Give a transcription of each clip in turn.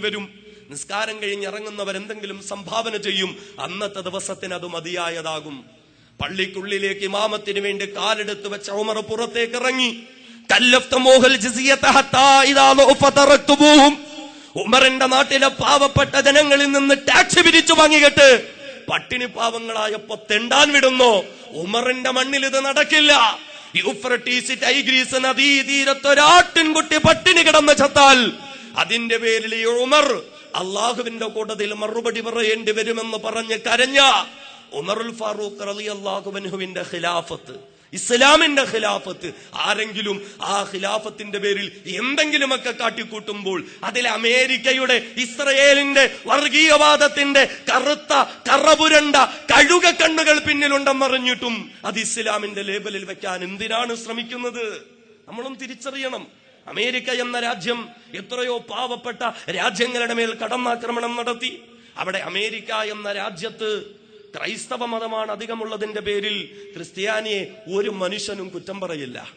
വരും. നിസ്കാരം കഴിഞ്ഞ് ഇറങ്ങുന്നവർ എന്തെങ്കിലും സംഭാവന ചെയ്യും. അന്നത്തെ ദിവസത്തിന് അത് മതിയായതാകും. പള്ളിക്കുള്ളിലേക്ക് ഇമാമത്തിന് വേണ്ടി കാലെടുത്ത് വെച്ച ഉമർ പുറത്തേക്ക് ഇറങ്ങി ഉമറിന്റെ നാട്ടിലെ പാവപ്പെട്ട ജനങ്ങളിൽ നിന്ന് ടാക്സ് പിരിച്ചു വാങ്ങിയിട്ട് പട്ടിണി പാവങ്ങളായപ്പോ തെണ്ടാൻ വിടുന്നു. ഉമറിന്റെ മണ്ണിൽ ഇത് നടക്കില്ല. യൂഫ്രട്ടീസ് ടൈഗ്രീസ് നദീ തീരത്തൊരാട്ടിൻകുട്ടി പട്ടിണി കിടന്ന ചത്താൽ അതിന്റെ പേരിൽ ഉമർ അള്ളാഹുവിന്റെ കൂട്ടത്തിൽ മറുപടി പറയേണ്ടി വരുമെന്ന് പറഞ്ഞ് കരഞ്ഞ ഉമറുൽ ഫാറൂഖ് റലി അള്ളാഹുബൻഹുവിന്റെ ഖിലാഫത്ത് ഇസ്ലാമിന്റെ ഖിലാഫത്ത്. ആരെങ്കിലും ആ ഖിലാഫത്തിന്റെ പേരിൽ എന്തെങ്കിലുമൊക്കെ കാട്ടിക്കൂട്ടുമ്പോൾ അതിൽ അമേരിക്കയുടെ ഇസ്രയേലിന്റെ വർഗീയവാദത്തിന്റെ കറുത്ത കറപുരണ്ട കഴുക കണ്ണുകൾ പിന്നിലുണ്ടെന്നറിഞ്ഞിട്ടും അത് ഇസ്ലാമിന്റെ ലേബലിൽ വെക്കാൻ എന്തിനാണ് ശ്രമിക്കുന്നത്? നമ്മളും തിരിച്ചറിയണം. അമേരിക്ക എന്ന രാജ്യം എത്രയോ പാവപ്പെട്ട രാജ്യങ്ങളുടെ മേൽ കടന്നാക്രമണം നടത്തി. അവിടെ അമേരിക്ക എന്ന രാജ്യത്ത് ക്രൈസ്തവ മതമാണ് അധികമുള്ളതിന്റെ പേരിൽ ക്രിസ്ത്യാനിയെ ഒരു മനുഷ്യനും കുറ്റം പറയില്ല.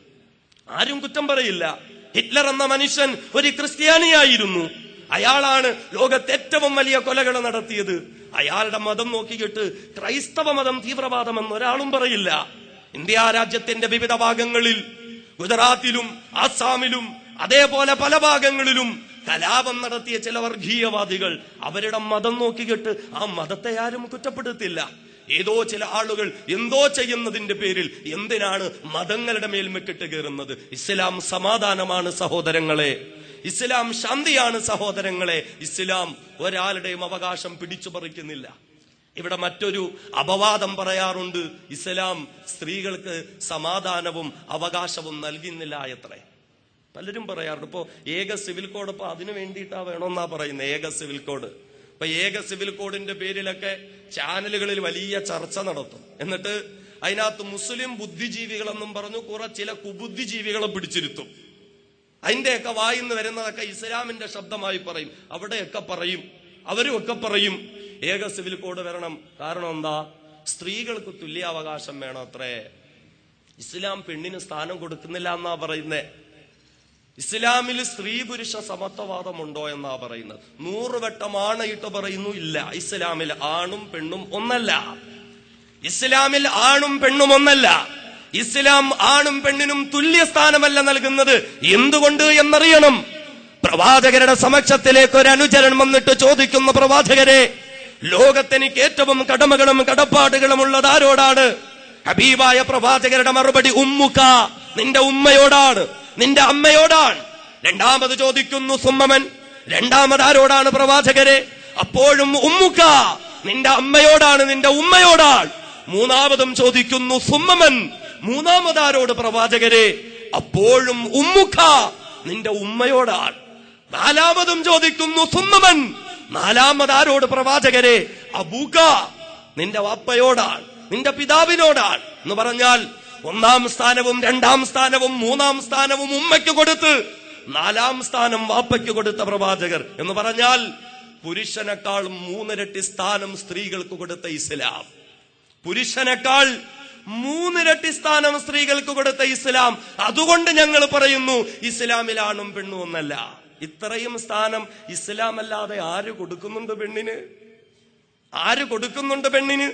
ആരും കുറ്റം പറയില്ല. ഹിറ്റ്ലർ എന്ന മനുഷ്യൻ ഒരു ക്രിസ്ത്യാനിയായിരുന്നു. അയാളാണ് ലോകത്തെ ഏറ്റവും വലിയ കൊലകൾ നടത്തിയത്. അയാളുടെ മതം നോക്കിയിട്ട് ക്രൈസ്തവ മതം തീവ്രവാദം എന്ന് ഒരാളും പറയില്ല. ഇന്ത്യ രാജ്യത്തിന്റെ വിവിധ ഭാഗങ്ങളിൽ ഗുജറാത്തിലും ആസാമിലും അതേപോലെ പല ഭാഗങ്ങളിലും കലാപം നടത്തിയ ചില വർഗീയവാദികൾ അവരുടെ മതം നോക്കിയിട്ട് ആ മതത്തെ ആരും കുറ്റപ്പെടുത്തില്ല. ഏതോ ചില ആളുകൾ എന്തോ ചെയ്യുന്നതിന്റെ പേരിൽ എന്തിനാണ് മതങ്ങളുടെ മേൽമെക്കിട്ട് കയറുന്നത്? ഇസ്ലാം സമാധാനമാണ് സഹോദരങ്ങളെ. ഇസ്ലാം ശാന്തിയാണ് സഹോദരങ്ങളെ. ഇസ്ലാം ഒരാളുടെയും അവകാശം പിടിച്ചു പറിക്കുന്നില്ല ഇവിടെ മറ്റൊരു അപവാദം പറയാറുണ്ട് ഇസ്ലാം സ്ത്രീകൾക്ക് സമാധാനവും അവകാശവും നൽകുന്നില്ല എത്രേ. പലരും പറയാറുണ്ട് ഇപ്പോ ഏക സിവിൽ കോഡ് ഇപ്പൊ അതിനു വേണ്ടിയിട്ടാ വേണമെന്നാ പറയുന്നത് ഏക സിവിൽ കോഡ്. ഇപ്പൊ ഏക സിവിൽ കോഡിന്റെ പേരിലൊക്കെ ചാനലുകളിൽ വലിയ ചർച്ച നടത്തും. എന്നിട്ട് അതിനകത്ത് മുസ്ലിം ബുദ്ധിജീവികളെന്നും പറഞ്ഞു കുറെ ചില കുബുദ്ധിജീവികളെ പിടിച്ചിരുത്തും. അതിന്റെയൊക്കെ വായിന്ന് വരുന്നതൊക്കെ ഇസ്ലാമിന്റെ ശബ്ദമായി പറയും അവിടെയൊക്കെ പറയും അവരും ഒക്കെ പറയും. ഏക സിവിൽ കോഡ് വരണം. കാരണം എന്താ? സ്ത്രീകൾക്ക് തുല്യാവകാശം വേണം അത്രേ ഇസ്ലാം പെണ്ണിന് സ്ഥാനം കൊടുക്കുന്നില്ല എന്നാ പറയുന്നേ. ഇസ്ലാമിൽ സ്ത്രീ പുരുഷ സമത്വവാദം ഉണ്ടോ എന്നാ പറയുന്നത്? നൂറ് വട്ടം ആണയിട്ട് പറയുന്നു ഇല്ല. ഇസ്ലാമിൽ ആണും പെണ്ണും ഒന്നല്ല. ഇസ്ലാമിൽ ആണും പെണ്ണും ഒന്നല്ല. ഇസ്ലാം ആണും പെണ്ണിനും തുല്യ സ്ഥാനമല്ല നൽകുന്നത്. എന്തുകൊണ്ട് എന്നറിയണം. പ്രവാചകരുടെ സമക്ഷത്തിലേക്ക് ഒരു അനുചരണം വന്നിട്ട് ചോദിക്കുന്ന പ്രവാചകരെ ലോകത്തെനിക്ക് ഏറ്റവും കടമകളും കടപ്പാടുകളും ഉള്ളത് ആരോടാണ്? ഹബീബായ പ്രവാചകരുടെ മറുപടി ഉമ്മുക്ക നിന്റെ ഉമ്മയോടാണ് നിന്റെ അമ്മയോടാണ്. രണ്ടാമത് ചോദിക്കുന്നു സുമ്മമൻ രണ്ടാമത് ആരോടാണ് പ്രവാചകരെ? അപ്പോഴും ഉമ്മുക്ക നിന്റെ അമ്മയോടാണ് നിന്റെ ഉമ്മയോടാണ്. മൂന്നാമതും ചോദിക്കുന്നു സുമ്മമൻ മൂന്നാമതാരോട് പ്രവാചകരെ? അപ്പോഴും ഉമ്മുക്ക നിന്റെ ഉമ്മയോടാണ്. നാലാമതും ചോദിക്കുന്നു സുമ്മമൻ നാലാമതാരോട് പ്രവാചകരെ? അബൂക്ക നിന്റെ വാപ്പയോടാണ് നിന്റെ പിതാവിനോടാണ് എന്ന് പറഞ്ഞാൽ ഒന്നാം സ്ഥാനവും രണ്ടാം സ്ഥാനവും മൂന്നാം സ്ഥാനവും ഉമ്മയ്ക്ക് കൊടുത്ത് നാലാം സ്ഥാനം വാപ്പയ്ക്ക് കൊടുത്ത പ്രവാചകർ എന്ന് പറഞ്ഞാൽ പുരുഷനേക്കാൾ മൂന്നിരട്ടി സ്ഥാനം സ്ത്രീകൾക്ക് കൊടുത്ത ഇസ്ലാം. പുരുഷനേക്കാൾ മൂന്നിരട്ടി സ്ഥാനം സ്ത്രീകൾക്ക് കൊടുത്ത ഇസ്ലാം. അതുകൊണ്ട് ഞങ്ങൾ പറയുന്നു ഇസ്ലാമിലാണും പെണ്ണു ഒന്നല്ല. ഇത്രയും സ്ഥാനം ഇസ്ലാം അല്ലാതെ ആര് കൊടുക്കുന്നുണ്ട് പെണ്ണിന്? ആര് കൊടുക്കുന്നുണ്ട് പെണ്ണിന്?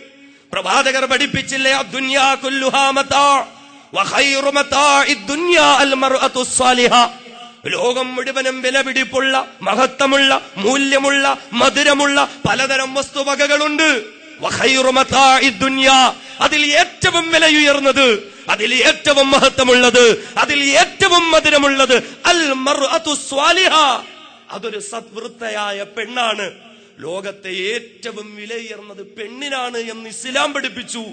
പ്രവാചകർ പഠിപ്പിച്ചില്ലേ ലോകം മുഴുവനും വിലപിടിപ്പുള്ള മഹത്വമുള്ള മൂല്യമുള്ള മധുരമുള്ള പലതരം വസ്തുവകകളുണ്ട്. അതിൽ ഏറ്റവും വിലയുയർന്നത് അതിൽ ഏറ്റവും മഹത്വമുള്ളത് അതിൽ ഏറ്റവും മധുരമുള്ളത് അൽ സ്വാലിഹ. അതൊരു സദ്വൃത്തയായ പെണ്ണാണ്. ലോകത്തെ ഏറ്റവും വിലയുയർന്നത് പെണ്ണിനാണ് എന്ന് ഇസ്ലാം പഠിപ്പിച്ചു.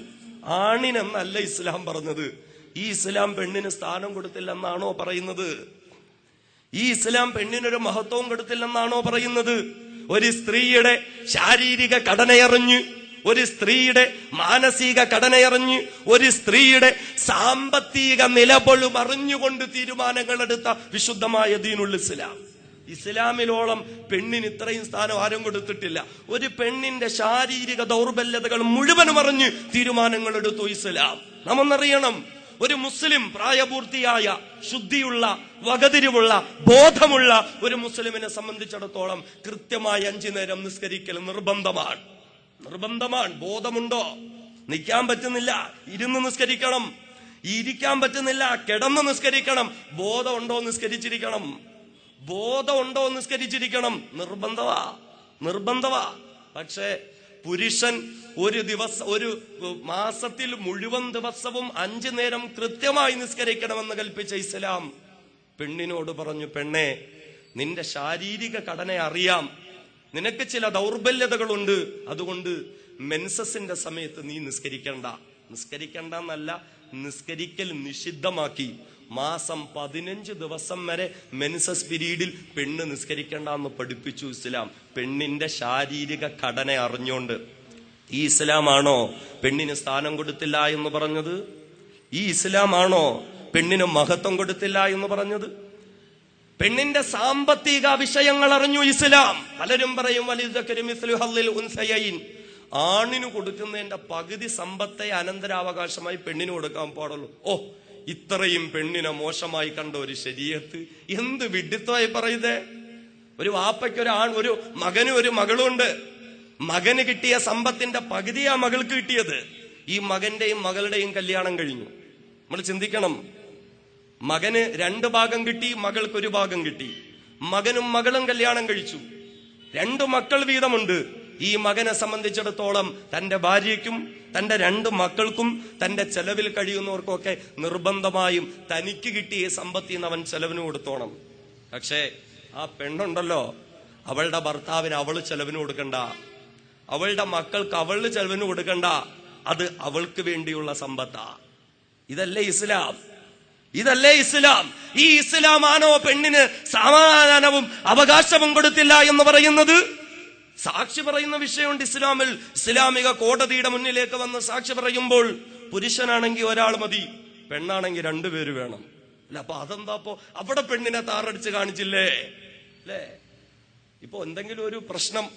ആണിനെന്നല്ല ഇസ്ലാം പറഞ്ഞത്. ഈ ഇസ്ലാം പെണ്ണിന് സ്ഥാനം കൊടുത്തില്ലെന്നാണോ പറയുന്നത്? ഈ ഇസ്ലാം പെണ്ണിനൊരു മഹത്വവും കൊടുത്തില്ലെന്നാണോ പറയുന്നത്? ഒരു സ്ത്രീയുടെ ശാരീരിക ഘടനയറിഞ്ഞ് ഒരു സ്ത്രീയുടെ മാനസിക ഘടനയറിഞ്ഞ് ഒരു സ്ത്രീയുടെ സാമ്പത്തിക നിലപൊളും അറിഞ്ഞുകൊണ്ട് തീരുമാനങ്ങൾ എടുത്ത വിശുദ്ധമായ ദീനുൾ ഇസ്ലാം. ഇസ്ലാമിലോളം പെണ്ണിന് ഇത്രയും സ്ഥാനം ആരും കൊടുത്തിട്ടില്ല. ഒരു പെണ്ണിന്റെ ശാരീരിക ദൗർബല്യതകൾ മുഴുവനും അറിഞ്ഞ് തീരുമാനങ്ങൾ എടുത്തു ഇസ്ലാം. നാം ഒരു മുസ്ലിം പ്രായപൂർത്തിയായ ശുദ്ധിയുള്ള വകതിരിവുള്ള ബോധമുള്ള ഒരു മുസ്ലിമിനെ സംബന്ധിച്ചിടത്തോളം കൃത്യമായി അഞ്ചു നേരം നിസ്കരിക്കൽ നിർബന്ധമാണ്. നിർബന്ധമാണ്. ബോധമുണ്ടോ? നിൽക്കാൻ പറ്റുന്നില്ല. ഇരുന്ന് നിസ്കരിക്കണം. ഇരിക്കാൻ പറ്റുന്നില്ല. കിടന്ന് നിസ്കരിക്കണം. ബോധമുണ്ടോ നിസ്കരിച്ചിരിക്കണം. ബോധമുണ്ടോ നിസ്കരിച്ചിരിക്കണം. നിർബന്ധവാ. നിർബന്ധവാ. പക്ഷേ പുരുഷൻ ഒരു ദിവസം ഒരു മാസത്തിൽ മുഴുവൻ ദിവസവും അഞ്ചു നേരം കൃത്യമായി നിസ്കരിക്കണമെന്ന് കൽപ്പിച്ച ഇസ്ലാം പെണ്ണിനോട് പറഞ്ഞു പെണ്ണെ നിന്റെ ശാരീരിക ഘടന അറിയാം. നിനക്ക് ചില ദൗർബല്യതകളുണ്ട്. അതുകൊണ്ട് മെൻസസിന്റെ സമയത്ത് നീ നിസ്കരിക്കണ്ട. നിസ്കരിക്കണ്ട എന്നല്ല നിസ്കരിക്കൽ നിഷിദ്ധമാക്കി. മാസം പതിനഞ്ച് ദിവസം വരെ മെൻസസ് പിരീഡിൽ പെണ്ണ് നിസ്കരിക്കണ്ട എന്ന് പഠിപ്പിച്ചു ഇസ്ലാം. പെണ്ണിന്റെ ശാരീരിക ഘടന അറിഞ്ഞോണ്ട്. ഈ ഇസ്ലാമാണോ പെണ്ണിന് സ്ഥാനം കൊടുത്തില്ല എന്ന് പറഞ്ഞത്? ഈ ഇസ്ലാമാണോ പെണ്ണിന് മഹത്വം കൊടുത്തില്ല എന്ന് പറഞ്ഞത്? പെണ്ണിന്റെ സാമ്പത്തിക വിഷയങ്ങൾ അറിഞ്ഞു ഇസ്ലാം. പലരും പറയും വലുതക്കരുമിസ്ലുഹല്ലിൽ ആണിന് കൊടുക്കുന്നതിന്റെ പകുതി സമ്പത്തെ അനന്തരാവകാശമായി പെണ്ണിന് കൊടുക്കാൻ പാടുള്ളൂ. ഓ ഇത്രയും പെണ്ണിനെ മോശമായി കണ്ട ഒരു ശരീരത്ത് എന്ത് വിഡിത്തമായി പറയുന്നേ? ഒരു വാപ്പയ്ക്ക് ഒരു ആൺ ഒരു മകനും ഒരു മകളുണ്ട്. മകന് കിട്ടിയ സമ്പത്തിന്റെ പകുതിയാ മകൾക്ക് കിട്ടിയത്. ഈ മകന്റെയും മകളുടെയും കല്യാണം കഴിഞ്ഞു. നമ്മൾ ചിന്തിക്കണം മകന് രണ്ട് ഭാഗം കിട്ടി മകൾക്ക് ഒരു ഭാഗം കിട്ടി. മകനും മകളും കല്യാണം കഴിച്ചു. രണ്ടു മക്കൾ വീതമുണ്ട്. ഈ മകനെ സംബന്ധിച്ചിടത്തോളം തന്റെ ഭാര്യയ്ക്കും തന്റെ രണ്ട് മക്കൾക്കും തന്റെ ചെലവിൽ കഴിയുന്നവർക്കൊക്കെ നിർബന്ധമായും തനിക്ക് കിട്ടിയ സമ്പത്തി നിന്ന് അവൻ ചെലവിന് കൊടുത്തോണം. പക്ഷേ ആ പെണ്ണുണ്ടല്ലോ. അവളുടെ ഭർത്താവിന് അവൾ ചെലവിന് കൊടുക്കണ്ട. അവളുടെ മക്കൾക്ക് അവൾ ചെലവിന് കൊടുക്കണ്ട. അത് അവൾക്ക് വേണ്ടിയുള്ള സമ്പത്താ. ഇതല്ലേ ഇസ്ലാം. ഇതല്ലേ ഇസ്ലാം? ഈ ഇസ്ലാം ആണോ പെണ്ണിന് സമാധാനവും അവകാശവും കൊടുത്തില്ല എന്ന് പറയുന്നത്? സാക്ഷി പറയുന്ന വിഷയമുണ്ട് ഇസ്ലാമിൽ. ഇസ്ലാമിക കോടതിയുടെ മുന്നിലേക്ക് വന്ന് സാക്ഷി പറയുമ്പോൾ പുരുഷനാണെങ്കിൽ ഒരാൾ മതി പെണ്ണാണെങ്കിൽ രണ്ടുപേര് വേണം. അല്ല അപ്പൊ അതെന്താ അപ്പോ അവിടെ പെണ്ണിനെ താറടിച്ച് കാണിച്ചില്ലേ? അല്ലേ? ഇപ്പൊ എന്തെങ്കിലും ഒരു പ്രശ്നം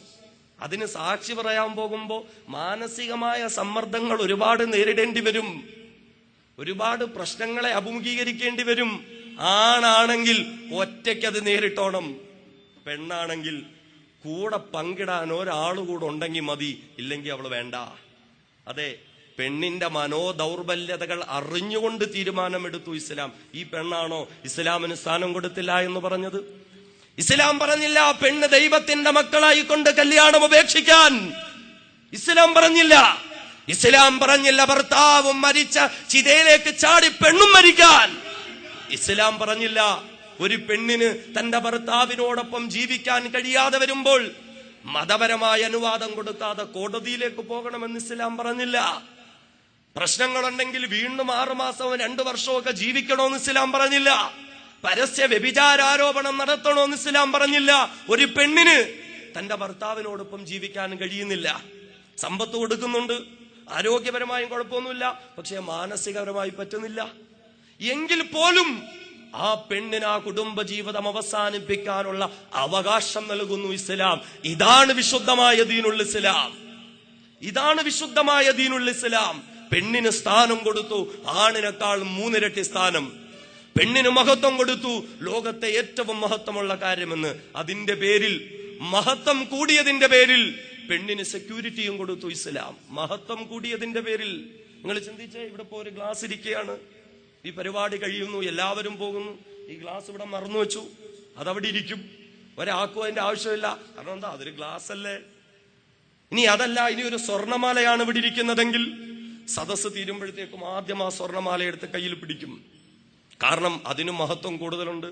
അതിന് സാക്ഷി പറയാൻ പോകുമ്പോ മാനസികമായ സമ്മർദ്ദങ്ങൾ ഒരുപാട് നേരിടേണ്ടി വരും. ഒരുപാട് പ്രശ്നങ്ങളെ അഭിമുഖീകരിക്കേണ്ടി വരും. ആണാണെങ്കിൽ ഒറ്റയ്ക്കത് നേരിട്ടോണം. പെണ്ണാണെങ്കിൽ കൂടെ പങ്കിടാൻ ഒരാൾ കൂടെ ഉണ്ടെങ്കിൽ മതി ഇല്ലെങ്കിൽ അവൾ വേണ്ട. അതെ പെണ്ണിന്റെ മനോദൗർബല്യതകൾ അറിഞ്ഞുകൊണ്ട് തീരുമാനമെടുത്തു ഇസ്ലാം. ഈ പെണ്ണാണോ ഇസ്ലാമിന് സ്ഥാനം കൊടുത്തില്ല എന്ന് പറഞ്ഞത്? ഇസ്ലാം പറഞ്ഞില്ല പെണ്ണ് ദൈവത്തിന്റെ മക്കളായി കൊണ്ട് കല്യാണം ഉപേക്ഷിക്കാൻ. ഇസ്ലാം പറഞ്ഞില്ല. ഇസ്ലാം പറഞ്ഞില്ല ഭർത്താവും മരിച്ച ചിതയിലേക്ക് ചാടി പെണ്ണും മരിക്കാൻ. ഇസ്ലാം പറഞ്ഞില്ല ഒരു പെണ്ണിന് തന്റെ ഭർത്താവിനോടൊപ്പം ജീവിക്കാൻ കഴിയാതെ വരുമ്പോൾ മതപരമായ അനുവാദം കൊടുക്കാതെ കോടതിയിലേക്ക് പോകണമെന്ന് ഇസ്ലാം പറഞ്ഞില്ല. പ്രശ്നങ്ങളുണ്ടെങ്കിൽ വീണ്ടും ആറുമാസവും രണ്ടു വർഷമൊക്കെ ജീവിക്കണമെന്ന് ഇസ്ലാം പറഞ്ഞില്ല. പരസ്യ വ്യഭിചാരോപണം നടത്തണമെന്ന് ഇസ്ലാം പറഞ്ഞില്ല. ഒരു പെണ്ണിന് തന്റെ ഭർത്താവിനോടൊപ്പം ജീവിക്കാൻ കഴിയുന്നില്ല. സമ്പത്ത് കൊടുക്കുന്നുണ്ട്. ആരോഗ്യപരമായും കുഴപ്പമൊന്നുമില്ല പക്ഷെ മാനസികപരമായി പറ്റുന്നില്ല. എങ്കിൽ പോലും ആ പെണ്ണിന് ആ കുടുംബ ജീവിതം അവസാനിപ്പിക്കാനുള്ള അവകാശം നൽകുന്നു ഇസ്ലാം. ഇതാണ് വിശുദ്ധമായ ദീനുൽ ഇസ്ലാം. ഇതാണ് വിശുദ്ധമായ ദീനുൽ ഇസ്ലാം. പെണ്ണിന് സ്ഥാനം കൊടുത്തു ആണിനേക്കാൾ മൂന്നിരട്ടി സ്ഥാനം. പെണ്ണിന് മഹത്വം കൊടുത്തു ലോകത്തെ ഏറ്റവും മഹത്വമുള്ള കാര്യമെന്ന്. അതിന്റെ പേരിൽ മഹത്വം കൂടിയതിന്റെ പേരിൽ പെണ്ണിന് സെക്യൂരിറ്റിയും കൊടുത്തു ഇസ്ലാം. മഹത്വം കൂടിയതിന്റെ പേരിൽ. നിങ്ങൾ ചിന്തിച്ചേ ഇവിടെ ഇപ്പോ ഒരു ഗ്ലാസ് ഇരിക്കുകയാണ്. ഈ പരിപാടി കഴിയുന്നു എല്ലാവരും പോകുന്നു. ഈ ഗ്ലാസ് ഇവിടെ മറന്നു വെച്ചു. അതവിടെ ഇരിക്കും. ഒരാൾക്കും അതിന്റെ ആവശ്യമില്ല. കാരണം എന്താ? അതൊരു ഗ്ലാസ് അല്ലേ? ഇനി അതല്ല ഇനി ഒരു സ്വർണമാലയാണ് ഇവിടെ ഇരിക്കുന്നതെങ്കിൽ സദസ്സ് തീരുമ്പോഴത്തേക്കും ആദ്യം ആ സ്വർണമാല എടുത്ത് കയ്യിൽ പിടിക്കും. കാരണം അതിനും മഹത്വം കൂടുതലുണ്ട്.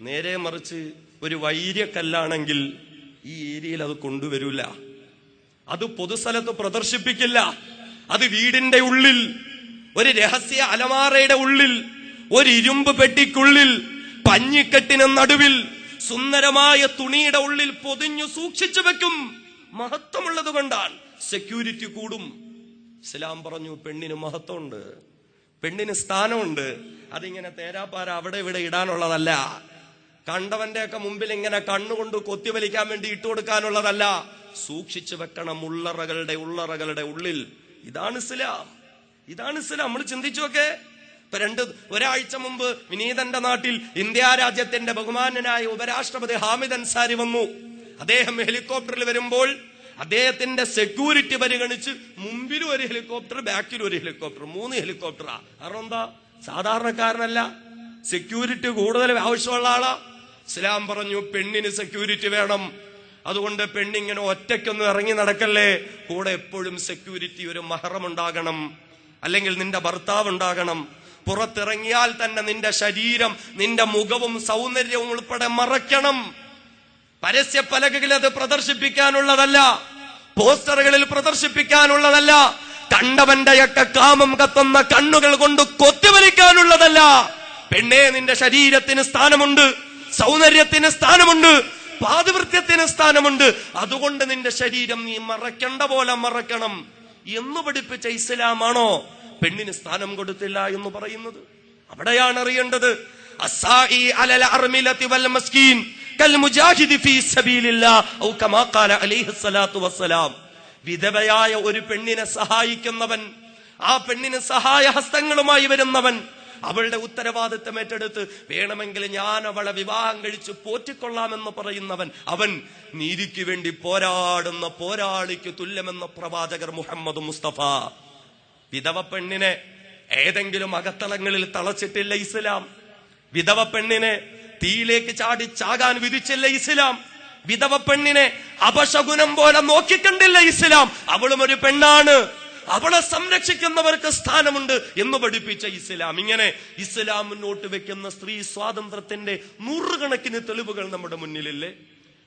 നേരെ മറിച്ച് ഒരു വൈര്യക്കല്ലാണെങ്കിൽ ഈ ഏരിയയിൽ അത് കൊണ്ടുവരില്ല. അത് പൊതുസ്ഥലത്ത് പ്രദർശിപ്പിക്കില്ല. അത് വീടിന്റെ ഉള്ളിൽ ഒരു രഹസ്യ അലമാറയുടെ ഉള്ളിൽ ഒരു ഇരുമ്പ് പെട്ടിക്കുള്ളിൽ പഞ്ഞിക്കെട്ടിന് നടുവിൽ സുന്ദരമായ തുണിയുടെ ഉള്ളിൽ പൊതിഞ്ഞു സൂക്ഷിച്ചു വെക്കും. മഹത്വമുള്ളത് കൊണ്ടാണ് സെക്യൂരിറ്റി കൂടും. ഇസ്ലാം പറഞ്ഞു പെണ്ണിന് മഹത്വമുണ്ട്. പെണ്ണിന് സ്ഥാനമുണ്ട്. അതിങ്ങനെ തേരാപ്പാര അവിടെ ഇവിടെ ഇടാനുള്ളതല്ല. കണ്ടവന്റെ ഒക്കെ മുമ്പിൽ ഇങ്ങനെ കണ്ണുകൊണ്ട് കൊത്തിവലിക്കാൻ വേണ്ടി ഇട്ടു കൊടുക്കാനുള്ളതല്ല. സൂക്ഷിച്ചു വെക്കണം ഉള്ളറകളുടെ ഉള്ളറകളുടെ ഉള്ളിൽ. ഇതാണ് ഇസ്ലാം. ഇതാണ് ഇസ്ലാം. നമ്മൾ ചിന്തിച്ചു നോക്കെ. ഇപ്പൊ രണ്ട് ഒരാഴ്ച മുമ്പ് വിനീതന്റെ നാട്ടിൽ ഇന്ത്യ രാജ്യത്തിന്റെ ബഹുമാനനായ ഉപരാഷ്ട്രപതി ഹാമിദ് അൻസാരി വന്നു. അദ്ദേഹം ഹെലികോപ്റ്ററിൽ വരുമ്പോൾ അദ്ദേഹത്തിന്റെ സെക്യൂരിറ്റി പരിഗണിച്ച് മുമ്പിലും ഒരു ഹെലികോപ്റ്റർ ബാക്കിലും ഒരു ഹെലികോപ്റ്റർ മൂന്ന് ഹെലികോപ്റ്ററാ. കാരണം എന്താ? സാധാരണക്കാരനല്ല. സെക്യൂരിറ്റി കൂടുതൽ ആവശ്യമുള്ള ആളാ. ഇസ്ലാം പറഞ്ഞു പെണ്ണിന് സെക്യൂരിറ്റി വേണം. അതുകൊണ്ട് പെണ്ണിങ്ങനെ ഒറ്റയ്ക്കൊന്ന് ഇറങ്ങി നടക്കല്ലേ? കൂടെ എപ്പോഴും സെക്യൂരിറ്റി ഒരു മഹറം ഉണ്ടാകണം അല്ലെങ്കിൽ നിന്റെ ഭർത്താവ് ഉണ്ടാകണം പുറത്തിറങ്ങിയാൽ തന്നെ നിന്റെ ശരീരം നിന്റെ മുഖവും സൗന്ദര്യവും ഉൾപ്പെടെ മറയ്ക്കണം. പരസ്യ പലകകളിൽ അത് പ്രദർശിപ്പിക്കാനുള്ളതല്ല. പോസ്റ്ററുകളിൽ പ്രദർശിപ്പിക്കാനുള്ളതല്ല. കണ്ടവന്റെയൊക്കെ കാമം കത്തുന്ന കണ്ണുകൾ കൊണ്ട് കൊത്തിവലിക്കാനുള്ളതല്ല. പെണ്ണേ നിന്റെ ശരീരത്തിന് സ്ഥാനമുണ്ട്. സൗന്ദര്യത്തിന് സ്ഥാനമുണ്ട് പാതിവൃത്യത്തിന് സ്ഥാനമുണ്ട്. അതുകൊണ്ട് നിന്റെ ശരീരം നീ മറയ്ക്കേണ്ട പോലെ മറക്കണം എന്ന് പഠിപ്പിച്ച ഇസ്ലാമാണോ? പെണ്ണിന് സ്ഥാനം കൊടുത്തില്ല എന്ന് പറയുന്നത്. അവിടെയാണ് അറിയേണ്ടത്. വിധവയായ ഒരു പെണ്ണിനെ സഹായിക്കുന്നവൻ ആ പെണ്ണിന് സഹായ ഹസ്തങ്ങളുമായി വരുന്നവൻ അവളുടെ ഉത്തരവാദിത്തം ഏറ്റെടുത്ത് വേണമെങ്കിൽ ഞാൻ അവളെ വിവാഹം കഴിച്ച് പോറ്റിക്കൊള്ളാമെന്ന് പറയുന്നവൻ അവൻ നീതിക്ക് വേണ്ടി പോരാടുന്ന പോരാളിക്ക് തുല്യമെന്ന പ്രവാചകർ മുഹമ്മദ് മുസ്തഫ. വിധവ പെണ്ണിനെ ഏതെങ്കിലും അകത്തളങ്ങളിൽ തളച്ചിട്ടില്ല ഇസ്ലാം. വിധവ പെണ്ണിനെ തീയിലേക്ക് ചാടി ചാകാൻ വിധിച്ചില്ല ഇസ്ലാം. വിധവ പെണ്ണിനെ അപശകുനം പോലെ നോക്കിക്കണ്ടില്ല ഇസ്ലാം. അവളും ഒരു പെണ്ണാണ്. അവളെ സംരക്ഷിക്കുന്നവർക്ക് സ്ഥാനമുണ്ട് എന്ന് പഠിപ്പിച്ച ഇസ്ലാം. ഇങ്ങനെ ഇസ്ലാം മുന്നോട്ട് വെക്കുന്ന സ്ത്രീ സ്വാതന്ത്ര്യത്തിന്റെ നൂറുകണക്കിന് തെളിവുകൾ നമ്മുടെ മുന്നിലില്ലേ?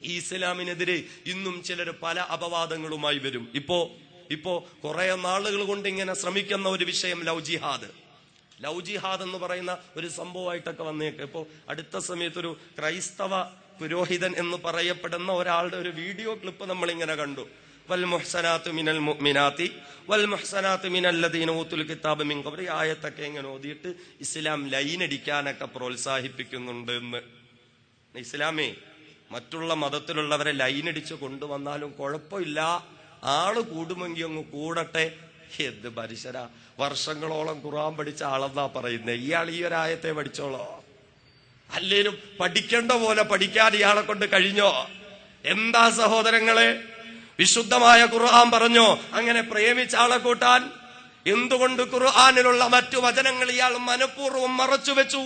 ഈ ഇസ്ലാമിനെതിരെ ഇന്നും ചിലർ പല അപവാദങ്ങളുമായി വരും. ഇപ്പോ ഇപ്പോ കുറെ നാളുകൾ കൊണ്ട് ഇങ്ങനെ ശ്രമിക്കുന്ന ഒരു വിഷയം ലവ് ജിഹാദ്. ലവ് ജിഹാദ് എന്ന് പറയുന്ന ഒരു സംഭവമായിട്ടൊക്കെ വന്നേക്ക്. ഇപ്പോ അടുത്ത സമയത്ത് ഒരു ക്രൈസ്തവ പുരോഹിതൻ എന്ന് പറയപ്പെടുന്ന ഒരാളുടെ ഒരു വീഡിയോ ക്ലിപ്പ് നമ്മൾ ഇങ്ങനെ കണ്ടു. വൽ മിനൽ മുഅ്മിനാത്തി. വൽ മിനൽ ലദീന കിതാബ് മിൻ ആയത്തൊക്കെ ഇങ്ങനെ ഓതിയിട്ട് ഇസ്ലാം ലൈൻ അടിക്കാനൊക്കെ പ്രോത്സാഹിപ്പിക്കുന്നുണ്ട് എന്ന്. ഇസ്ലാമേ മറ്റുള്ള മതത്തിലുള്ളവരെ ലൈൻ ലൈനടിച്ച് കൊണ്ടുവന്നാലും കുഴപ്പമില്ല. ആൾ കൂടുമെങ്കിൽ അങ്ങ് കൂടട്ടെ. എന്ത് പരിശര. വർഷങ്ങളോളം ഖുറാൻ പഠിച്ച ആളെന്നാ പറയുന്നത് ഇയാൾ ഈ ഒരായത്തെ പഠിച്ചോളോ. അല്ലേലും പഠിക്കേണ്ട പോലെ പഠിക്കാൻ ഇയാളെ കൊണ്ട് കഴിഞ്ഞോ? എന്താ സഹോദരങ്ങളെ? വിശുദ്ധമായ ഖുർആൻ പറഞ്ഞു? അങ്ങനെ പ്രേമിച്ച ആളെ കൂട്ടാൻ എന്തുകൊണ്ട് ഖുർആാനിലുള്ള മറ്റു വചനങ്ങൾ ഇയാൾ മനഃപൂർവം മറച്ചു വെച്ചു?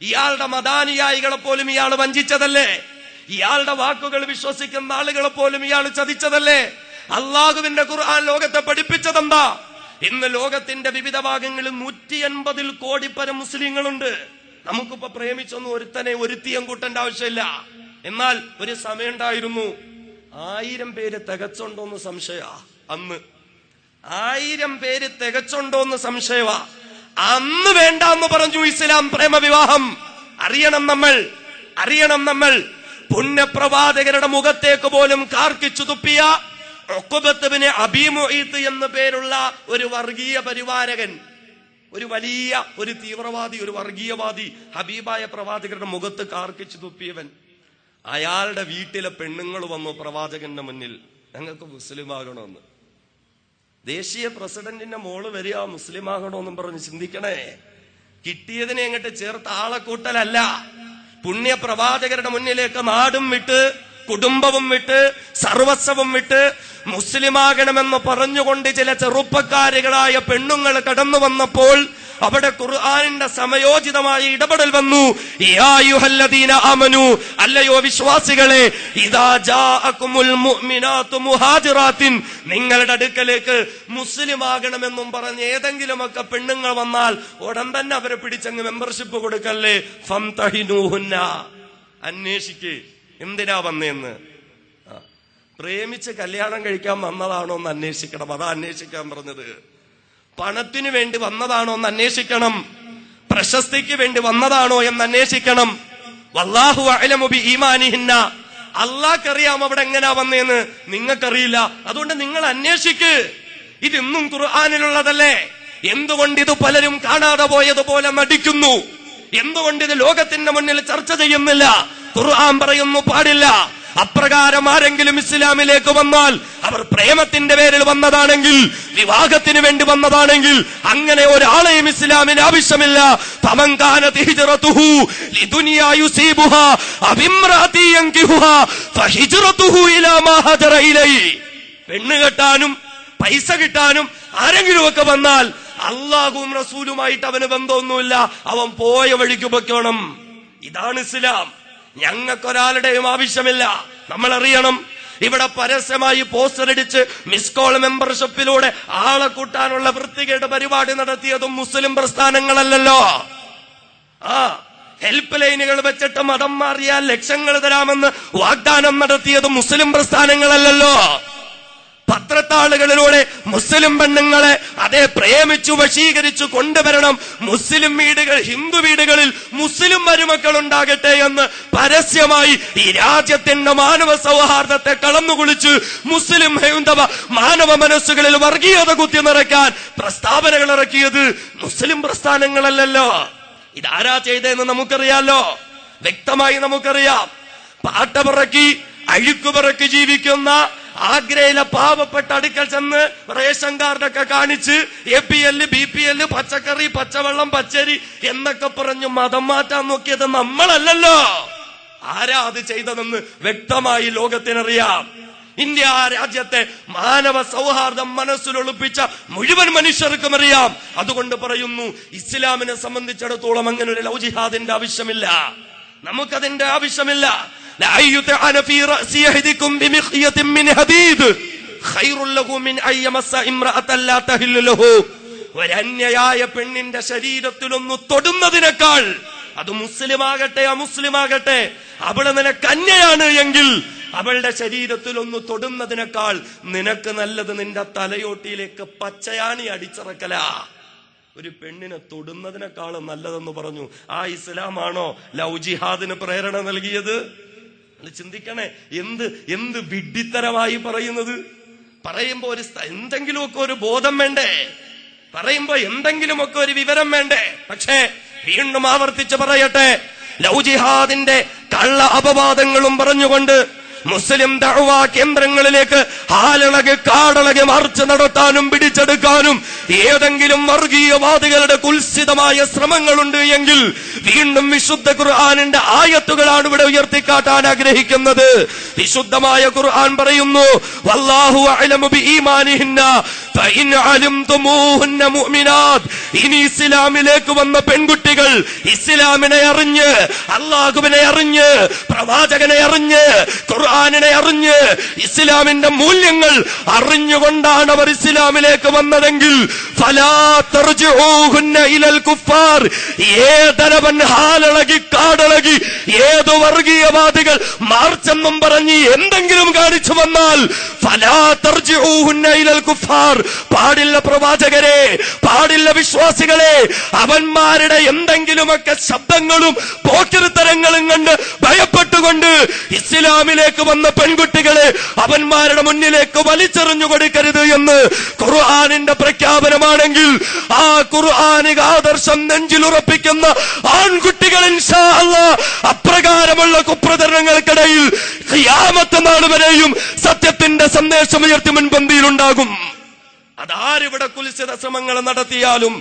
ഇയാളുടെ മതാനുയായികളെ പോലും ഇയാൾ വഞ്ചിച്ചതല്ലേ? ഇയാളുടെ വാക്കുകൾ വിശ്വസിക്കുന്ന ആളുകളെ പോലും ഇയാൾ ചതിച്ചതല്ലേ? അള്ളാഹുവിന്റെ ഖുർആൻ ലോകത്തെ പഠിപ്പിച്ചതെന്താ? ഇന്ന് ലോകത്തിന്റെ വിവിധ ഭാഗങ്ങളിൽ നൂറ്റി എൺപതിൽ കോടി പരം മുസ്ലിങ്ങളുണ്ട്. നമുക്കിപ്പോ പ്രേമിച്ചൊന്നും ഒരുത്തനെ ഒരുത്തിയം കൂട്ടേണ്ട ആവശ്യമില്ല. എന്നാൽ ഒരു സമയമുണ്ടായിരുന്നു. ആയിരം പേര് തികച്ചുണ്ടോന്ന് സംശയമാ അന്ന്. ആയിരം പേര് തികച്ചുണ്ടോന്ന് സംശയമാ അന്ന് വേണ്ട എന്ന് പറഞ്ഞു ഇസ്ലാം പ്രേമവിവാഹം. അറിയണം നമ്മൾ അറിയണം നമ്മൾ. പുണ്യപ്രവാചകരുടെ മുഖത്തേക്ക് പോലും കാർക്കിച്ചു തുപ്പിയ ഒക്കുബത്തുവിന് അബിമുഹീത്ത് എന്ന പേരുള്ള ഒരു വർഗീയ പരിവാരകൻ ഒരു വലിയ ഒരു തീവ്രവാദി ഒരു വർഗീയവാദി ഹബീബായ പ്രവാചകരുടെ മുഖത്ത് കാർക്കിച്ചു തുപ്പിയവൻ. അയാളുടെ വീട്ടിലെ പെണ്ണുങ്ങൾ വന്നു പ്രവാചകന്റെ മുന്നിൽ. ഞങ്ങൾക്ക് മുസ്ലിം ആകണമെന്ന് ദേശീയ പ്രസിഡന്റിന്റെ മോൾ വരിക മുസ്ലിം ആകണമെന്നും പറഞ്ഞ് ചിന്തിക്കണേ. കിട്ടിയതിനെ അങ്ങോട്ട് ചേർത്ത് ആളെ കൂട്ടലല്ല. പുണ്യ പ്രവാചകരുടെ മുന്നിലേക്ക് നാടും വിട്ട് കുടുംബവും വിട്ട് സർവസ്വവും വിട്ട് മുസ്ലിമാകണമെന്ന് പറഞ്ഞുകൊണ്ട് ചില ചെറുപ്പക്കാരികളായ പെണ്ണുങ്ങൾ കടന്നു വന്നപ്പോൾ അവിടെ ഖുർആാനിന്റെ സമയോചിതമായ ഇടപെടൽ വന്നു. ആമനു. അല്ലയോ വിശ്വാസികളെ നിങ്ങളുടെ അടുക്കലേക്ക് മുസ്ലിം ആകണമെന്നും പറഞ്ഞ് ഏതെങ്കിലുമൊക്കെ പെണ്ണുങ്ങൾ വന്നാൽ ഉടൻ തന്നെ അവരെ പിടിച്ചങ്ങ് മെമ്പർഷിപ്പ് കൊടുക്കല്ലേ? ഫംതഹിനൂഹുന്ന. അന്വേഷിക്ക്. എന്തിനാ വന്നേന്ന്? പ്രേമിച്ച് കല്യാണം കഴിക്കാൻ വന്നതാണോ എന്ന് അന്വേഷിക്കണം. അതാ അന്വേഷിക്കാൻ പറഞ്ഞത്. പണത്തിനു വേണ്ടി വന്നതാണോ എന്ന് അന്വേഷിക്കണം. പ്രശസ്തിക്ക് വേണ്ടി വന്നതാണോ എന്ന് അന്വേഷിക്കണം. വല്ലാഹു അലമുബി ഈമാനിഹിന്ന. അള്ളാഹ്ക്കറിയാം അവിടെ എങ്ങനാ വന്നേന്ന്? നിങ്ങൾക്കറിയില്ല. അതുകൊണ്ട് നിങ്ങൾ അന്വേഷിക്ക്. ഇതെന്നും ഖുർആാനിലുള്ളതല്ലേ? എന്തുകൊണ്ട് ഇത് പലരും കാണാതെ പോയതുപോലെ നടിക്കുന്നു? എന്തുകൊണ്ട് ഇത് ലോകത്തിന്റെ മുന്നിൽ ചർച്ച ചെയ്യുന്നില്ല? ഖുർആൻ പറയുന്നു പാടില്ല. അപ്രകാരം ആരെങ്കിലും ഇസ്ലാമിലേക്ക് വന്നാൽ അവർ പ്രേമത്തിന്റെ പേരിൽ വന്നതാണെങ്കിൽ വിവാഹത്തിന് വേണ്ടി വന്നതാണെങ്കിൽ അങ്ങനെ ഒരാളെയും ഇസ്ലാമിന് ആവശ്യമില്ല. പെണ്ണ് കെട്ടാനും പൈസ കിട്ടാനും ആരെങ്കിലും ഒക്കെ വന്നാൽ അള്ളാഹും റസൂലുമായിട്ട് അവന് ബന്ധമൊന്നുമില്ല. അവൻ പോയ വഴിക്ക് പൊയ്ക്കോണം. ഇതാണ് ഇസ്ലാം. ഞങ്ങൾക്കൊരാളുടെയും ആവശ്യമില്ല. നമ്മൾ അറിയണം ഇവിടെ പരസ്യമായി പോസ്റ്റർ അടിച്ച് മിസ് കോൾ മെമ്പർഷിപ്പിലൂടെ ആളെ കൂട്ടാനുള്ള വൃത്തികേട് പരിപാടി നടത്തിയതും മുസ്ലിം പ്രസ്ഥാനങ്ങളല്ലല്ലോ. ആ ഹെൽപ്പ് ലൈനുകൾ വെച്ചിട്ട് മതം മാറിയാൽ ലക്ഷങ്ങൾ തരാമെന്ന് വാഗ്ദാനം നടത്തിയതും മുസ്ലിം പ്രസ്ഥാനങ്ങളല്ലല്ലോ. പത്രത്താളുകളിലൂടെ മുസ്ലിം പെണ്ണുങ്ങളെ അതെ പ്രേമിച്ചു വശീകരിച്ചു കൊണ്ടുവരണം. മുസ്ലിം വീടുകൾ ഹിന്ദു വീടുകളിൽ മുസ്ലിം മരുമക്കൾ ഉണ്ടാകട്ടെ എന്ന് പരസ്യമായി ഈ രാജ്യത്തിന്റെ മാനവ സൗഹാർദ്ദത്തെ കളന്നുകുളിച്ച് മുസ്ലിം ഹൈന്ദവ മാനവ മനസ്സുകളിൽ വർഗീയത കുത്തി നിറയ്ക്കാൻ പ്രസ്താവനകൾ ഇറക്കിയത് മുസ്ലിം പ്രസ്ഥാനങ്ങളല്ലല്ലോ. ഇതാരാ ചെയ്തതെന്ന് നമുക്കറിയാലോ? വ്യക്തമായി നമുക്കറിയാം. പാട്ട പാട്ടപിറക്കി അഴുക്കുപിറക്കി ജീവിക്കുന്ന ആഗ്രയിലെ പാവപ്പെട്ട അടുക്കൽ ചെന്ന് റേഷൻ കാർഡൊക്കെ കാണിച്ച് A P L B P L പച്ചക്കറി പച്ചവെള്ളം പച്ചരി എന്നൊക്കെ പറഞ്ഞു മതം മാറ്റാൻ നോക്കിയത് നമ്മളല്ലല്ലോ. ആരാ അത് ചെയ്തതെന്ന് വ്യക്തമായി ലോകത്തിനറിയാം. ഇന്ത്യ ആ രാജ്യത്തെ മാനവ സൗഹാർദ്ദം മനസ്സിലൊളിപ്പിച്ച മുഴുവൻ മനുഷ്യർക്കും അറിയാം. അതുകൊണ്ട് പറയുന്നു ഇസ്ലാമിനെ സംബന്ധിച്ചിടത്തോളം അങ്ങനെ ഒരു ലൗജിഹാദിന്റെ ജിഹാദിന്റെ ആവശ്യമില്ല. നമുക്കതിന്റെ ആവശ്യമില്ല. ഒരന്യയായ പെണ്ണിന്റെ ശരീരത്തിലൊന്ന് തൊടുന്നതിനേക്കാൾ അത് മുസ്ലിമാകട്ടെ അമുസ്ലിമാകട്ടെ അവൾ നിനക്ക് അന്യയാണ് എങ്കിൽ അവളുടെ ശരീരത്തിൽ ഒന്ന് തൊടുന്നതിനേക്കാൾ നിനക്ക് നല്ലത് നിന്റെ തലയോട്ടിയിലേക്ക് പച്ചയാണി അടിച്ചിറക്കല. ഒരു പെണ്ണിനെ തൊടുന്നതിനേക്കാളും നല്ലതെന്ന് പറഞ്ഞു. ആ ഇസ്ലാമാണോ ലൗ ജിഹാദിന് പ്രേരണ നൽകിയത്? ചിന്തിക്കണേ. എന്ത് എന്ത് വിഡ്ഢിത്തരമായി പറയുന്നത്? പറയുമ്പോ ഒരു എന്തെങ്കിലുമൊക്കെ ഒരു ബോധം വേണ്ടേ? പറയുമ്പോ എന്തെങ്കിലുമൊക്കെ ഒരു വിവരം വേണ്ടേ? പക്ഷേ വീണ്ടും ആവർത്തിച്ച് പറയട്ടെ. ലൗജിഹാദിന്റെ കള്ള അപവാദങ്ങളും പറഞ്ഞുകൊണ്ട് മുസ്ലിം ദഅവ കേന്ദ്രങ്ങളിലേക്ക് ആലളക് കാടളക് മാർച്ച് നടത്താനും പിടിച്ചെടുക്കാനും ഏതെങ്കിലും വർഗീയവാദികളുടെ കുൽസിതമായ ശ്രമങ്ങളുണ്ട് എങ്കിൽ വീണ്ടും വിശുദ്ധ ഖുർആാനിന്റെ ആയത്തുകളാണ് ഇവിടെ ഉയർത്തിക്കാട്ടാൻ ആഗ്രഹിക്കുന്നത്. വിശുദ്ധമായ ഖുർആൻ പറയുന്നു വല്ലാഹു ഫഇൻ ഇനി ഇസ്ലാമിലേക്ക് വന്ന പെൺകുട്ടികൾ ഇസ്ലാമിനെ അറിഞ്ഞ് അള്ളാഹുവിനെ അറിഞ്ഞ് പ്രവാചകനെ അറിഞ്ഞ് ഖുർആാനിനെ അറിഞ്ഞ് ഇസ്ലാമിന്റെ മൂല്യങ്ങൾ അറിഞ്ഞുകൊണ്ടാണ് അവർ ഇസ്ലാമിലേക്ക് വന്നതെങ്കിൽ ഏതരവൻ ഹാലളകി കാടളകി ഏതു വർഗീയവാദികൾ മാർച്ചെന്നും പറഞ്ഞ് എന്തെങ്കിലും കാണിച്ചു വന്നാൽ കുഫാർ പാടില്ല പ്രവാചകരെ പാടില്ല വിശ്വാസികളെ അവന്മാരുടെ എന്തെങ്കിലുമൊക്കെ ശബ്ദങ്ങളും പോക്കിരുത്തരങ്ങളും കണ്ട് ഭയപ്പെട്ടുകൊണ്ട് ഇസ്ലാമിലേക്ക് വന്ന പെൺകുട്ടികളെ അവന്മാരുടെ മുന്നിലേക്ക് വലിച്ചെറിഞ്ഞു കൊടുക്കരുത് എന്ന് ഖുർആാനിന്റെ പ്രഖ്യാപനമാണെങ്കിൽ ആ ഖുർആാനിക ആദർശം നെഞ്ചിലുറപ്പിക്കുന്ന ആൺകുട്ടികൾ അപ്രകാരമുള്ള കുപ്രചരണങ്ങൾക്കിടയിൽ ഖിയാമത്ത് നാൾ വരെയും സത്യത്തിന്റെ സന്ദേശം ഉയർത്തി മുൻപന്തിയിലുണ്ടാകും. അതാരിവിടെ കുലിശിത ശ്രമങ്ങൾ നടത്തിയാലും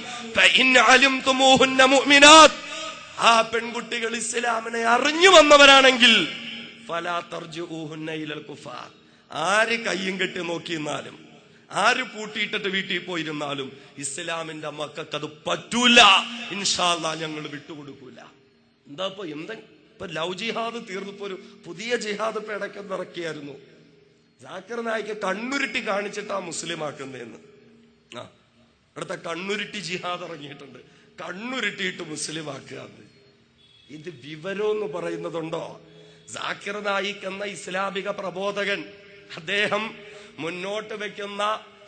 ആ പെൺകുട്ടികൾ ഇസ്ലാമിനെ അറിഞ്ഞു വന്നവരാണെങ്കിൽ ഫലാ തർജു ഇലൽ കുഫാർ. ആര് കയ്യും കെട്ടി നോക്കിയിരുന്നാലും ആര് പൂട്ടിയിട്ടിട്ട് വീട്ടിൽ പോയിരുന്നാലും ഇസ്ലാമിന്റെ മക്കൾക്ക് അത് പറ്റൂല. ഇൻഷാല്ല ഞങ്ങൾ വിട്ടുകൊടുക്കൂല. എന്താ ഇപ്പൊ എന്താ ഇപ്പൊ ലവ് ജിഹാദ് തീർന്നപ്പോ ഒരു പുതിയ ജിഹാദ് ഇപ്പൊ ഇടയ്ക്കൊന്ന് ഇറക്കിയായിരുന്നു. ജാക്കിർ നായിക്ക് കണ്ണുരുട്ടി കാണിച്ചിട്ടാ മുസ്ലിം ആക്കുന്നതെന്ന്. ആ ഇവിടുത്തെ കണ്ണുരുട്ടി ജിഹാദ് ഇറങ്ങിയിട്ടുണ്ട്. കണ്ണുരുട്ടിയിട്ട് മുസ്ലിം ആക്കുക ഇത് വിവരം എന്ന് പറയുന്നതുണ്ടോ? ജാക്കിർ നായിക് എന്ന ഇസ്ലാമിക പ്രബോധകൻ അദ്ദേഹം മുന്നോട്ട് വെക്കുന്ന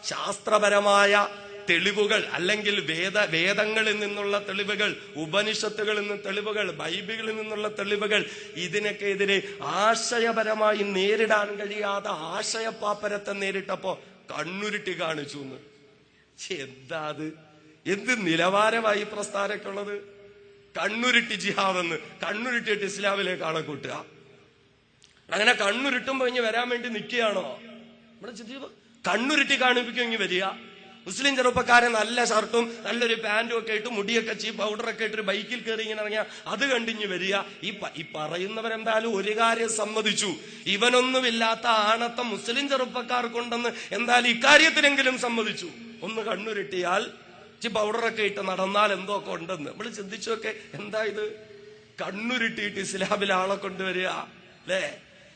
ശാസ്ത്രപരമായ തെളിവുകൾ അല്ലെങ്കിൽ വേദ വേദങ്ങളിൽ നിന്നുള്ള തെളിവുകൾ ഉപനിഷത്തുകളിൽ നിന്ന് തെളിവുകൾ ബൈബിളിൽ നിന്നുള്ള തെളിവുകൾ ഇതിനൊക്കെ എതിരെ ആശയപരമായി നേരിടാൻ കഴിയാത്ത ആശയപ്പാപ്പരത്തെ നേരിട്ടപ്പോ കണ്ണുരുട്ടി കാണിച്ചു എന്ന്. എന്താ അത്? എന്ത് നിലവാരമായി പ്രസ്ഥാനക്കുള്ളത് കണ്ണുരുട്ടി ജിഹാദെന്ന് കണ്ണുരുട്ടിയിട്ട് ഇസ്ലാമിലേക്ക് കൂട്ടുക. അങ്ങനെ കണ്ണുരുട്ടുമ്പോ ഇനി വരാൻ വേണ്ടി നിൽക്കുകയാണോ നമ്മുടെ ചിന്തിച്ചപ്പോ കണ്ണുരുട്ടി കാണിപ്പിക്കും ഇനി വരിക. മുസ്ലിം ചെറുപ്പക്കാരൻ നല്ല ഷർട്ടും നല്ലൊരു പാന്റും ഒക്കെ ഇട്ട് മുടിയൊക്കെ ചീ പൗഡറൊക്കെ ഇട്ട് ബൈക്കിൽ കയറി ഇങ്ങനെ ഇറങ്ങിയ അത് കണ്ടിഞ്ഞ് വരിക. ഈ ഈ പറയുന്നവരെന്തായാലും ഒരു കാര്യം സമ്മതിച്ചു. ഇവനൊന്നുമില്ലാത്ത ആണത്തം മുസ്ലിം ചെറുപ്പക്കാർക്കുണ്ടെന്ന് എന്തായാലും ഇക്കാര്യത്തിനെങ്കിലും സമ്മതിച്ചു. ഒന്ന് കണ്ണുരുട്ടിയാൽ ചി പൗഡറൊക്കെ ഇട്ട് നടന്നാൽ എന്തോ ഒക്കെ ഉണ്ടെന്ന്. നമ്മൾ ചിന്തിച്ചൊക്കെ എന്താ ഇത്? കണ്ണുരുട്ടിയിട്ട് ഇസ്ലാമിൽ ആളെ കൊണ്ടുവരിക അല്ലേ?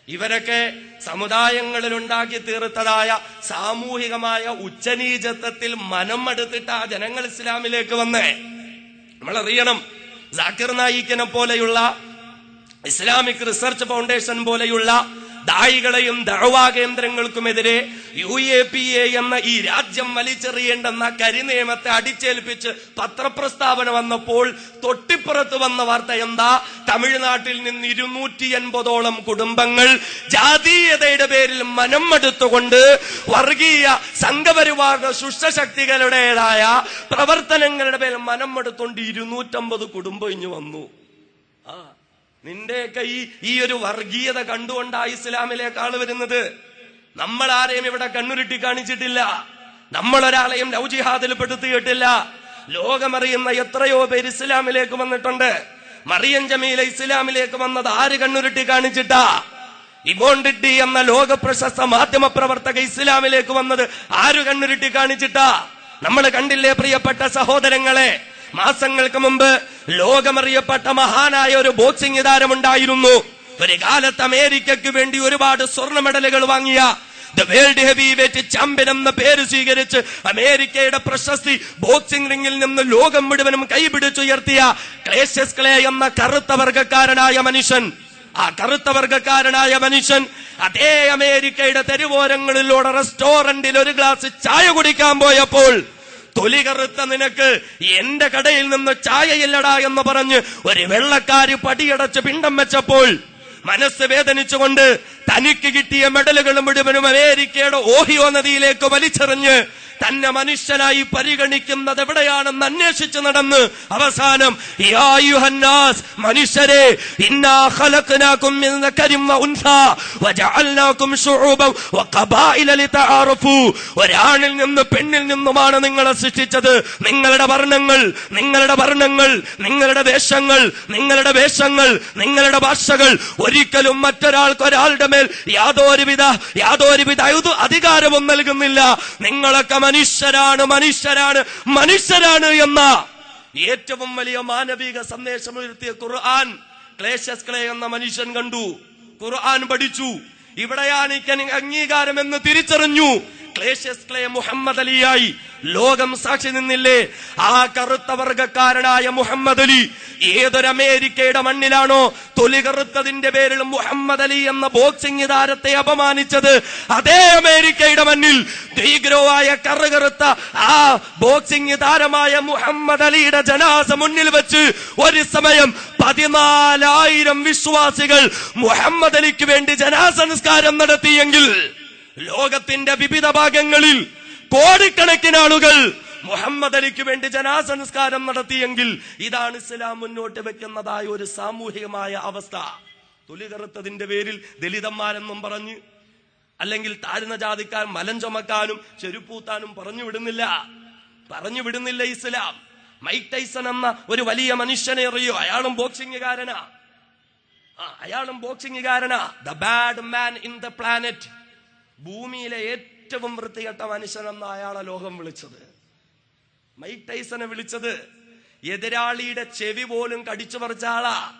ഇവരൊക്കെ സമുദായങ്ങളിൽ ഉണ്ടാക്കി തീർത്തതായ സാമൂഹികമായ ഉച്ചനീചത്വത്തിൽ മനം എടുത്തിട്ട് ആ ജനങ്ങൾ ഇസ്ലാമിലേക്ക് വന്നേ. നമ്മൾ അറിയണം ജാക്കിർ നായിക്കിനെ പോലെയുള്ള ഇസ്ലാമിക് റിസർച്ച് ഫൗണ്ടേഷൻ പോലെയുള്ള ദായികളെയും ദഴവാ കേന്ദ്രങ്ങൾക്കുമെതിരെ യു എ പി എ എന്ന ഈ രാജ്യം വലിച്ചെറിയേണ്ടെന്ന കരിനിയമത്തെ അടിച്ചേൽപ്പിച്ച് പത്രപ്രസ്താവന വന്നപ്പോൾ തൊട്ടിപ്പുറത്ത് വന്ന വാർത്ത എന്താ? തമിഴ്നാട്ടിൽ നിന്ന് ഇരുന്നൂറ്റി എൺപതോളം കുടുംബങ്ങൾ ജാതീയതയുടെ പേരിൽ മനം എടുത്തുകൊണ്ട് വർഗീയ സംഘപരിവാർ ശുഷ്ടശക്തികളുടേതായ പ്രവർത്തനങ്ങളുടെ പേരിൽ മനം എടുത്തുകൊണ്ട് ഇരുന്നൂറ്റമ്പത് കുടുംബം ഇഞ്ഞു വന്നു. ആ. നിന്റെയൊക്കെ ഈ ഈ ഒരു വർഗീയത കണ്ടുകൊണ്ടാണ് ഇസ്ലാമിലേക്ക് ആൾ വരുന്നത്. നമ്മൾ ആരെയും ഇവിടെ കണ്ണുരുട്ടി കാണിച്ചിട്ടില്ല. നമ്മൾ ഒരാളെയും ലൗജിഹാദിൽ പെടുത്തിയിട്ടില്ല ലോകമറിയുന്ന എത്രയോ പേര് ഇസ്ലാമിലേക്ക് വന്നിട്ടുണ്ട്. മറിയം ജമീല ഇസ്ലാമിലേക്ക് വന്നത് ആര് കണ്ണുരുട്ടി കാണിച്ചിട്ടാ? ഇബോണ്ടിട്ടി എന്ന ലോക പ്രശസ്ത മാധ്യമ പ്രവർത്തക ഇസ്ലാമിലേക്ക് വന്നത് ആര് കണ്ണുരുട്ടി കാണിച്ചിട്ടാ? നമ്മൾ കണ്ടില്ലേ പ്രിയപ്പെട്ട സഹോദരങ്ങളെ മാസങ്ങൾക്ക് മുമ്പ് ലോകമറിയപ്പെട്ട മഹാനായ ഒരു ബോക്സിംഗ് താരമുണ്ടായിരുന്നു ഒരു കാലത്ത് അമേരിക്കയ്ക്ക് വേണ്ടി ഒരുപാട് സ്വർണ മെഡലുകൾ വാങ്ങിയ the world heavyweight champion എന്ന പേര് സ്വീകരിച്ച് അമേരിക്കയുടെ പ്രശസ്തി ബോക്സിംഗ് റിംഗിൽ നിന്ന് ലോകം മുഴുവനും കൈപിടിച്ചുയർത്തിയ ക്ലേശസ് ക്ലേ എന്ന കറുത്ത വർഗക്കാരനായ മനുഷ്യൻ. ആ കറുത്ത വർഗക്കാരനായ മനുഷ്യൻ അതേ അമേരിക്കയുടെ തെരുവോരങ്ങളിലൂടെ റെസ്റ്റോറന്റിൽ ഒരു ഗ്ലാസ് ചായ കുടിക്കാൻ പോയപ്പോൾ തൊലി കറുത്ത നിനക്ക് എന്റെ കടയിൽ നിന്ന് ചായയില്ലടാ എന്ന് പറഞ്ഞ് ഒരു വെള്ളക്കാരി പടിയടച്ച് പിണ്ടം വെച്ചപ്പോൾ മനസ്സ് വേദനിച്ചുകൊണ്ട് തനിക്ക് കിട്ടിയ മെഡലുകൾ മുഴുവനും അമേരിക്കയുടെ ഓഹിയോ നദിയിലേക്ക് വലിച്ചെറിഞ്ഞ് തന്നെ മനുഷ്യനായി പരിഗണിക്കുന്നത് എവിടെയാണെന്ന് അന്വേഷിച്ച് നടന്ന് അവസാനം മനുഷ്യരെ ഒരാണിൽ നിന്ന് പെണ്ണിൽ നിന്നുമാണ് നിങ്ങളെ സൃഷ്ടിച്ചത്. നിങ്ങളുടെ വർണങ്ങൾ നിങ്ങളുടെ വർണങ്ങൾ നിങ്ങളുടെ വേഷങ്ങൾ നിങ്ങളുടെ വേഷങ്ങൾ നിങ്ങളുടെ ഭാഷകൾ. ഒരിക്കലും മറ്റൊരാൾക്ക് ഒരാളുടെ മേൽ യാതൊരുവിധ യാതൊരുവിധ അധികാരവും നൽകുന്നില്ല. നിങ്ങളൊക്കെ മനുഷ്യരാണ് മനുഷ്യരാണ് മനുഷ്യരാണ് എന്ന ഏറ്റവും വലിയ മാനവിക സന്ദേശം ഉയർത്തിയ ഖുർആൻ ക്ലേശസ് ക്ലേ എന്ന മനുഷ്യൻ കണ്ടു. ഖുർആൻ പഠിച്ചു. ഇവിടെയാണ് അംഗീകാരം എന്ന് തിരിച്ചറിഞ്ഞു. ക്ലേശസ് ക്ലേ മുഹമ്മദ് അലിയായി. ലോകം സാക്ഷി നിന്നില്ലേ? ആ കറുത്ത വർഗക്കാരനായ മുഹമ്മദ് അലി ഏതൊരു അമേരിക്കയുടെ മണ്ണിലാണോ തൊലി കറുത്തതിന്റെ പേരിൽ മുഹമ്മദ് അലി എന്ന ബോക്സിംഗ് താരത്തെ അപമാനിച്ചത്? അതേ അമേരിക്കയുടെ മണ്ണിൽ ഭീകരവായ കറുകറുത്ത ആ ബോക്സിംഗ് താരമായ മുഹമ്മദ് അലിയുടെ ജനാസ മുന്നിൽ വെച്ച് ഒരു സമയം പതിനാലായിരം വിശ്വാസികൾ മുഹമ്മദ് അലിക്ക് വേണ്ടി ജനാസ നിസ്കാരം നടത്തിയെങ്കിൽ ലോകത്തിന്റെ വിവിധ ഭാഗങ്ങളിൽ കോടിക്കണക്കിന് ആളുകൾ മുഹമ്മദ് അലിക്ക് വേണ്ടി ജനാസംസ്കാരം നടത്തിയെങ്കിൽ ഇതാണ് ഇസ്ലാം മുന്നോട്ട് വെക്കുന്നതായ ഒരു സാമൂഹികമായ അവസ്ഥ. തൊലി കറുത്തതിന്റെ പേരിൽ ദലിതന്മാരെന്നും പറഞ്ഞ് അല്ലെങ്കിൽ താഴ്ന്ന ജാതിക്കാർ മലം ചുമക്കാനും ചെരുപ്പൂത്താനും പറഞ്ഞു വിടുന്നില്ല. പറഞ്ഞു വിടുന്നില്ല ഇസ്ലാം. മൈക്ക് ടൈസൺ എന്ന ഒരു വലിയ മനുഷ്യനെ അറിയോ? അയാളും ബോക്സിംഗുകാരനാ. അയാളും ബോക്സിംഗുകാരനാ. The bad man in the planet. ഭൂമിയിലെ ഏറ്റവും വൃത്തികെട്ട മനുഷ്യൻ എന്ന അയാളെ ലോകം വിളിച്ചത്. മൈക്ക് ടൈസനെ വിളിച്ചത് എതിരാളിയുടെ ചെവി പോലും കടിച്ചു പറിച്ച ആളാ.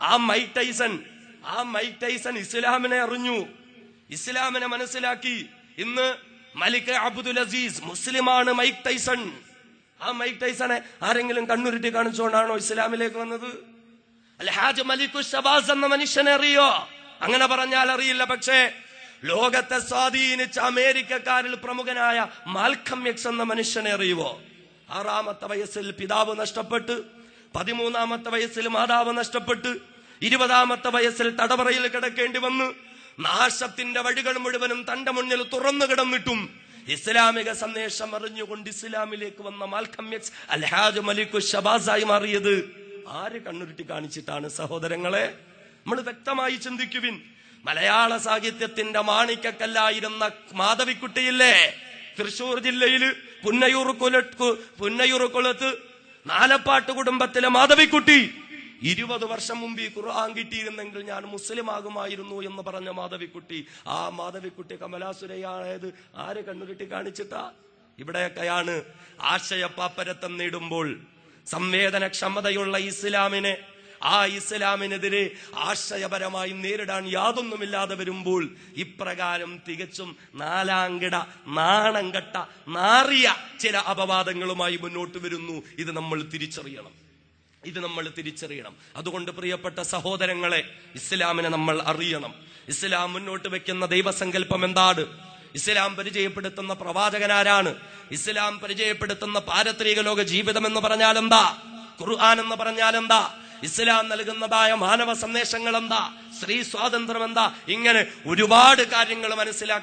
ആ മൈക്ക് ടൈസൺ ആ മൈക്ക് ടൈസൺ ഇസ്ലാമിനെ അറിഞ്ഞു. ഇസ്ലാമിനെ മനസ്സിലാക്കി. ഇന്ന് മലിക് അബ്ദുൽ അസീസ് മുസ്ലിമാണ് മൈക്ക് ടൈസൺ. ആ മൈക്ക് ടൈസണെ ആരെങ്കിലും കണ്ണുരുട്ടി കാണിച്ചുകൊണ്ടാണോ ഇസ്ലാമിലേക്ക് വന്നത്? അൽഹാജ് മലിക്കു ഷബാസ് എന്ന മനുഷ്യനെ അറിയോ? അങ്ങനെ പറഞ്ഞാൽ അറിയില്ല പക്ഷേ ലോകത്തെ സ്വാധീനിച്ച അമേരിക്കക്കാരിൽ പ്രമുഖനായ മാൽക്കം എക്സ് എന്ന മനുഷ്യനെ അറിയുവോ? ആറാമത്തെ വയസ്സിൽ പിതാവ് നഷ്ടപ്പെട്ട് പതിമൂന്നാമത്തെ വയസ്സിൽ മാതാവ് നഷ്ടപ്പെട്ട് ഇരുപതാമത്തെ വയസ്സിൽ തടവറയിൽ കിടക്കേണ്ടി വന്ന് നാശത്തിന്റെ വഴികൾ മുഴുവനും തന്റെ മുന്നിൽ തുറന്നു കിടന്നിട്ടും ഇസ്ലാമിക സന്ദേശം അറിഞ്ഞുകൊണ്ട് ഇസ്ലാമിലേക്ക് വന്ന മാൽക്കം എക്സ് അൽഹാജ് മലിക്കു ഷബാസായി മാറിയത്. ആര് കണ്ണുരുട്ടി കാണിച്ചിട്ടാണ് സഹോദരങ്ങളെ? നമ്മൾ വ്യക്തമായി ചിന്തിക്കുവിൻ. മലയാള സാഹിത്യത്തിന്റെ മാണിക്കക്കല്ലായിരുന്ന മാധവിക്കുട്ടിയില്ലേ? തൃശൂർ ജില്ലയിൽ പുന്നയൂർ കുലത്ത് പുന്നയൂർ കുളത്ത് നാലപ്പാട്ട് കുടുംബത്തിലെ മാധവിക്കുട്ടി. ഇരുപത് വർഷം മുമ്പ് ഈ ഖുർആൻ കിട്ടിയിരുന്നെങ്കിൽ ഞാൻ മുസ്ലിം ആകുമായിരുന്നു എന്ന് പറഞ്ഞ മാധവിക്കുട്ടി. ആ മാധവിക്കുട്ടി കമലാസുരയായത് ആര് കണ്ണുരുട്ടി കാണിച്ചിട്ടാ? ഇവിടെയൊക്കെയാണ് ആശയപ്പാപ്പരത്തം നേടുമ്പോൾ സംവേദനക്ഷമതയുള്ള ഇസ്ലാമിനെ ആ ഇസ്ലാമിനെതിരെ ആശയപരമായി നേരിടാൻ യാതൊന്നുമില്ലാതെ വരുമ്പോൾ ഇപ്രകാരം തികച്ചും നാലാങ്കിട നാണം കെട്ട നാറിയ ചില അപവാദങ്ങളുമായി മുന്നോട്ട് വരുന്നു. ഇത് നമ്മൾ തിരിച്ചറിയണം. ഇത് നമ്മൾ തിരിച്ചറിയണം. അതുകൊണ്ട് പ്രിയപ്പെട്ട സഹോദരങ്ങളെ ഇസ്ലാമിനെ നമ്മൾ അറിയണം. ഇസ്ലാം മുന്നോട്ട് വെക്കുന്ന ദൈവസങ്കല്പം എന്താണ്? ഇസ്ലാം പരിചയപ്പെടുത്തുന്ന പ്രവാചകനാരാണ് ഇസ്ലാം പരിചയപ്പെടുത്തുന്ന പാരത്രിക ലോക ജീവിതം എന്ന് പറഞ്ഞാൽ എന്താ ഖുർആൻ എന്ന് പറഞ്ഞാൽ എന്താ ഇസ്ലാം നൽകുന്നതായ മാനവ സന്ദേശങ്ങൾ എന്താ സ്ത്രീ സ്വാതന്ത്ര്യം എന്താ ഇങ്ങനെ ഒരുപാട് കാര്യങ്ങൾ മനസ്സിലാക്കി